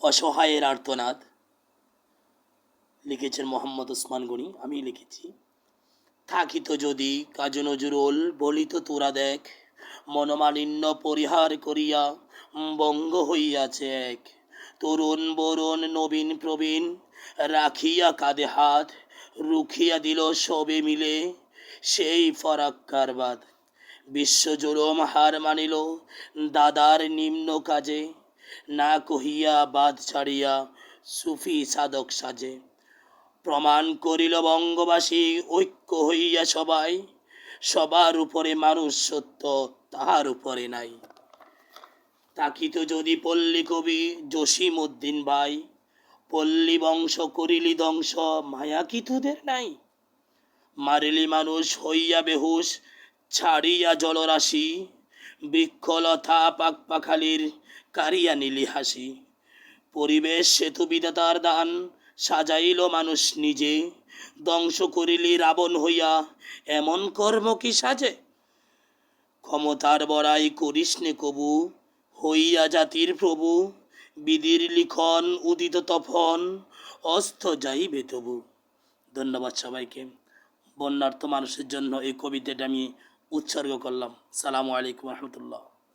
অসহায়ের আর্তনাদ। লিখেছেন মোহাম্মদ ওসমান গনি, আমি লিখেছি। থাকিত যদি কাজী নজরুল, বলিত তোরা দেখ, মনোমালিন্য পরিহার করিয়া বঙ্গ হইয়াছে এক। তরুণ বরুণ নবীন প্রবীণ, রাখিয়া কাঁধে হাত, রুখিয়া দিল সবে মিলে সেই ফরাক্কার বাদ বিশ্বজুলম হার মানিল দাদার নিম্ন কাজে না কহিয়া বাদ ছাড়িয়া সুফি সাধক সাজে। প্রমাণ করিল বঙ্গবাসী, ঐক্য হইয়া সবাই। সবার উপরে মানুষ সত্য, তাহার উপরে নাই। তাকিত যদি পল্লী কবি জসিম উদ্দিন ভাই, পল্লী বংশ করিলি ধ্বংস, মায়া কি নাই? মারিলি মানুষ হইয়া বেহুশ, ছাড়িয়া জলরাশি, বৃক্ষলতা পাক পাখালির কারিয়া নিলি হাসি। পরিবেশ সেতু বিধাতার দান, সাজাইল মানুষ নিজে। ধ্বংস করিলি রাবণ হইয়া, এমন কর্ম কি সাজে? ক্ষমতার বড়াই করিস নে কবু, হইয়া জাতির প্রভু, বিধির লিখন উদিত তফন, অস্ত যাইবে তবু। ধন্যবাদ সবাইকে। বন্যার্থ মানুষের জন্য এই কবিতাটা আমি উৎসর্গ করলাম। সালামু আলাইকুম রহমতুল্লাহ।